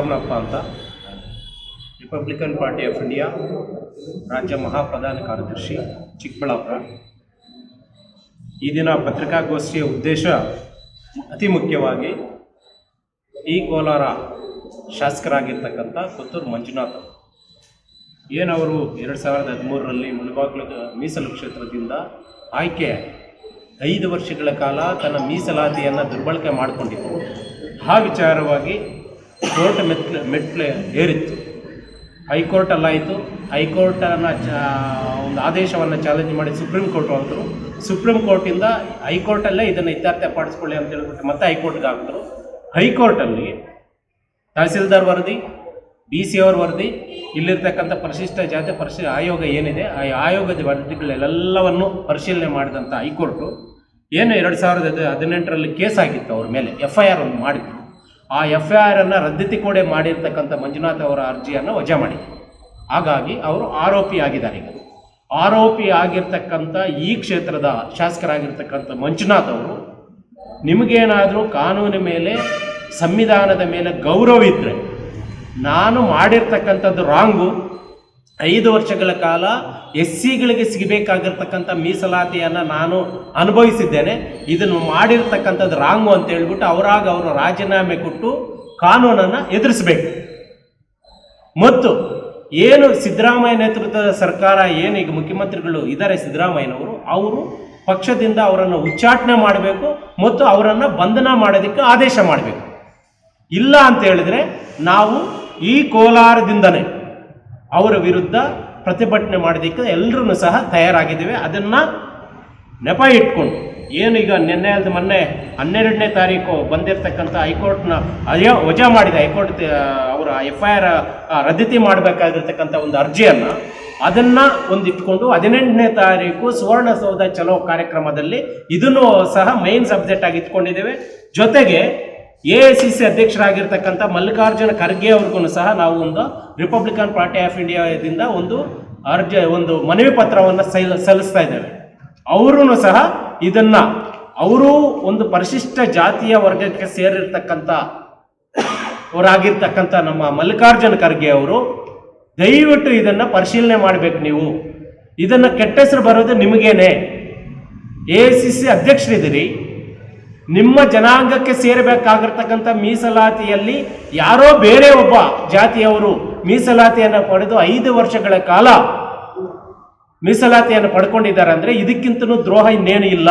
ರಮಣಪ್ಪ ಅಂತ. Republican party of India ರಾಜ್ಯ ಮಹಾಪ್ರಧಾನ ಕಾರ್ಯದರ್ಶಿ, ಚಿಕ್ಕಬಳ್ಳಾಪುರ. ಈ ದಿನ ಪತ್ರಿಕಾಗೋಷ್ಠಿಯ ಉದ್ದೇಶ ಅತಿ ಮುಖ್ಯವಾಗಿ ಈ ಕೋಲಾರ ಶಾಸಕರಾಗಿರ್ತಕ್ಕಂಥ ಪುತ್ತೂರು ಮಂಜುನಾಥ್ ಏನವರು ಎರಡು ಸಾವಿರದ ಹದಿಮೂರರಲ್ಲಿ ಮುಳಬಾಗಿಲು ಮೀಸಲು ಕ್ಷೇತ್ರದಿಂದ ಆಯ್ಕೆ ಐದು ವರ್ಷಗಳ ಕಾಲ ತನ್ನ ಮೀಸಲಾತಿಯನ್ನು ದುರ್ಬಳಕೆ ಮಾಡಿಕೊಂಡಿದ್ದರು. ಆ ವಿಚಾರವಾಗಿ ಕೋರ್ಟ್ ಮೆಟ್ಲು ಮೆಟ್ಲು ಏರಿತ್ತು. ಹೈಕೋರ್ಟಲ್ಲಾಯಿತು ಹೈಕೋರ್ಟನ್ನು ಚ, ಒಂದು ಆದೇಶವನ್ನು ಚಾಲೆಂಜ್ ಮಾಡಿ ಸುಪ್ರೀಂ ಕೋರ್ಟ್ ಹೋದರು ಸುಪ್ರೀಂ ಕೋರ್ಟಿಂದ ಹೈಕೋರ್ಟಲ್ಲೇ ಇದನ್ನು ಇತ್ಯರ್ಥಪಡಿಸ್ಕೊಳ್ಳಿ ಅಂತ ಹೇಳ್ಬಿಟ್ಟು ಮತ್ತೆ ಹೈಕೋರ್ಟ್ಗೆ ಹಾಕಿದ್ರು. ಹೈಕೋರ್ಟಲ್ಲಿ ತಹಸೀಲ್ದಾರ್ ವರದಿ ಬಿ ಸಿ ಅವ್ರ ವರದಿ, ಇಲ್ಲಿರ್ತಕ್ಕಂಥ ಪರಿಶಿಷ್ಟ ಜಾತಿ ಪರಿಶಿ, ಆಯೋಗ ಏನಿದೆ, ಆ ಆಯೋಗದ ವರದಿಗಳೆಲ್ಲವನ್ನು ಪರಿಶೀಲನೆ ಮಾಡಿದಂಥ ಹೈಕೋರ್ಟು, ಏನು ಎರಡು ಸಾವಿರದ ಹದಿನೆಂಟರಲ್ಲಿ ಕೇಸ್ ಆಗಿತ್ತು ಅವ್ರ ಮೇಲೆ, ಎಫ್ ಐ ಆರ್ ಮಾಡಿದ್ರು. ಆ ಎಫ್ ಐ ಆರನ್ನು ರದ್ದತಿ ಕೂಡ ಮಾಡಿರ್ತಕ್ಕಂಥ ಮಂಜುನಾಥ್ ಅವರ ಅರ್ಜಿಯನ್ನು ವಜಾ ಮಾಡಿ ಹಾಗಾಗಿ ಅವರು ಆರೋಪಿ ಆಗಿದ್ದಾರೆ ಈಗ. ಆರೋಪಿ ಆಗಿರ್ತಕ್ಕಂಥ ಈ ಕ್ಷೇತ್ರದ ಶಾಸಕರಾಗಿರ್ತಕ್ಕಂಥ ಮಂಜುನಾಥ್ ಅವರು ನಿಮಗೇನಾದರೂ ಕಾನೂನಿನ ಮೇಲೆ, ಸಂವಿಧಾನದ ಮೇಲೆ ಗೌರವ ಇದ್ದರೆ ನಾನು ಮಾಡಿರ್ತಕ್ಕಂಥದ್ದು ರಾಂಗು ಐದು ವರ್ಷಗಳ ಕಾಲ ಎಸ್ ಸಿಗಳಿಗೆ ಸಿಗಬೇಕಾಗಿರ್ತಕ್ಕಂಥ ಮೀಸಲಾತಿಯನ್ನು ನಾನು ಅನುಭವಿಸಿದ್ದೇನೆ. ಇದನ್ನು ಮಾಡಿರ್ತಕ್ಕಂಥದ್ದು ರಾಂಗು ಅಂತ ಹೇಳ್ಬಿಟ್ಟು ಅವರಾಗ ಅವರು ರಾಜೀನಾಮೆ ಕೊಟ್ಟು ಕಾನೂನನ್ನು ಎದುರಿಸಬೇಕು. ಮತ್ತು ಏನು ಸಿದ್ದರಾಮಯ್ಯ ನೇತೃತ್ವದ ಸರ್ಕಾರ, ಏನು ಈಗ ಮುಖ್ಯಮಂತ್ರಿಗಳು ಇದ್ದಾರೆ ಸಿದ್ದರಾಮಯ್ಯನವರು, ಅವರು ಪಕ್ಷದಿಂದ ಅವರನ್ನು ಉಚ್ಚಾಟನೆ ಮಾಡಬೇಕು ಮತ್ತು ಅವರನ್ನು ಬಂಧನ ಮಾಡೋದಕ್ಕೆ ಆದೇಶ ಮಾಡಬೇಕು. ಇಲ್ಲ ಅಂತ ಹೇಳಿದ್ರೆ ನಾವು ಈ ಕೋಲಾರದಿಂದನೇ ಅವರ ವಿರುದ್ಧ ಪ್ರತಿಭಟನೆ ಮಾಡೋದಕ್ಕೆ ಎಲ್ಲರೂ ಸಹ ತಯಾರಾಗಿದ್ದೇವೆ. ಅದನ್ನು ನೆಪ ಇಟ್ಕೊಂಡು, ಏನು ಈಗ ನಿನ್ನೆ ಅಲ್ಲದೆ ಮೊನ್ನೆ ಹನ್ನೆರಡನೇ ತಾರೀಕು ಬಂದಿರತಕ್ಕಂಥ ಹೈಕೋರ್ಟ್ನ ಅಯ್ಯೋ, ವಜಾ ಮಾಡಿದ ಹೈಕೋರ್ಟ್ ಅವರ ಎಫ್ ಐ ಆರ್ ರದ್ದತಿ ಮಾಡಬೇಕಾಗಿರ್ತಕ್ಕಂಥ ಒಂದು ಅರ್ಜಿಯನ್ನು ಅದನ್ನು ಒಂದಿಟ್ಕೊಂಡು ಹದಿನೆಂಟನೇ ತಾರೀಕು ಸುವರ್ಣಸೌಧ ಚಲೋ ಕಾರ್ಯಕ್ರಮದಲ್ಲಿ ಇದನ್ನು ಸಹ ಮೈನ್ ಸಬ್ಜೆಕ್ಟ್ ಆಗಿ ಇಟ್ಕೊಂಡಿದ್ದೇವೆ. ಜೊತೆಗೆ ಎ ಐ ಸಿ ಸಿ ಅಧ್ಯಕ್ಷರಾಗಿರ್ತಕ್ಕಂಥ ಮಲ್ಲಿಕಾರ್ಜುನ ಖರ್ಗೆ ಅವ್ರಿಗೂ ಸಹ ನಾವು ಒಂದು ರಿಪಬ್ಲಿಕನ್ ಪಾರ್ಟಿ ಆಫ್ ಇಂಡಿಯಾದಿಂದ ಒಂದು ಅರ್ಜಿ, ಒಂದು ಮನವಿ ಪತ್ರವನ್ನು ಸಲ್, ಸಲ್ಲಿಸ್ತಾ ಇದ್ದೇವೆ. ಅವರೂ ಸಹ ಇದನ್ನ, ಅವರು ಒಂದು ಪರಿಶಿಷ್ಟ ಜಾತಿಯ ವರ್ಗಕ್ಕೆ ಸೇರಿರ್ತಕ್ಕಂಥ ಅವರಾಗಿರ್ತಕ್ಕಂಥ ನಮ್ಮ ಮಲ್ಲಿಕಾರ್ಜುನ ಖರ್ಗೆ ಅವರು, ದಯವಿಟ್ಟು ಇದನ್ನು ಪರಿಶೀಲನೆ ಮಾಡಬೇಕು ನೀವು. ಇದನ್ನು ಕೆಟ್ಟ ಹೆಸರು ಬರೋದು ನಿಮಗೇನೆ. ಎ ಸಿ ಸಿ ಅಧ್ಯಕ್ಷರಿದ್ದೀರಿ. ನಿಮ್ಮ ಜನಾಂಗಕ್ಕೆ ಸೇರಬೇಕಾಗಿರ್ತಕ್ಕಂಥ ಮೀಸಲಾತಿಯಲ್ಲಿ ಯಾರೋ ಬೇರೆ ಒಬ್ಬ ಜಾತಿಯವರು ಮೀಸಲಾತಿಯನ್ನು ಪಡೆದು ಐದು ವರ್ಷಗಳ ಕಾಲ ಮೀಸಲಾತಿಯನ್ನು ಪಡ್ಕೊಂಡಿದ್ದಾರೆ ಅಂದ್ರೆ ಇದಕ್ಕಿಂತನೂ ದ್ರೋಹ ಇನ್ನೇನು ಇಲ್ಲ.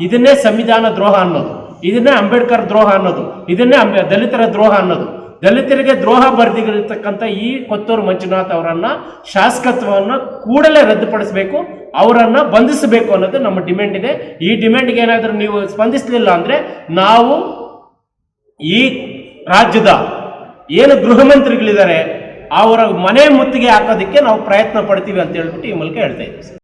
ಇದನ್ನೇ ಸಂವಿಧಾನ ದ್ರೋಹ ಅನ್ನೋದು. ಇದನ್ನೇ ಅಂಬೇಡ್ಕರ್ ದ್ರೋಹ ಅನ್ನೋದು. ಇದನ್ನೇ ದಲಿತರ ದ್ರೋಹ ಅನ್ನೋದು. ದಲಿತರಿಗೆ ದ್ರೋಹ ಬರೆದಿರ್ತಕ್ಕಂಥ ಈ ಕೊತ್ತೂರು ಮಂಜುನಾಥ್ ಅವರನ್ನ ಶಾಸಕತ್ವವನ್ನು ಕೂಡಲೇ ರದ್ದುಪಡಿಸಬೇಕು, ಅವರನ್ನ ಬಂಧಿಸಬೇಕು ಅನ್ನೋದು ನಮ್ಮ ಡಿಮ್ಯಾಂಡ್ ಇದೆ. ಈ ಡಿಮ್ಯಾಂಡ್ಗೆ ಏನಾದರೂ ನೀವು ಸ್ಪಂದಿಸಲಿಲ್ಲ ಅಂದರೆ ನಾವು ಈ ರಾಜ್ಯದ ಏನು ಗೃಹ ಮಂತ್ರಿಗಳಿದ್ದಾರೆ, ಅವರ ಮನೆ ಮುತ್ತಿಗೆ ಹಾಕೋದಕ್ಕೆ ನಾವು ಪ್ರಯತ್ನ ಪಡ್ತೀವಿ ಅಂತ ಹೇಳ್ಬಿಟ್ಟು ಈ ಮೂಲಕ ಹೇಳ್ತಾ ಇದ್ದೀವಿ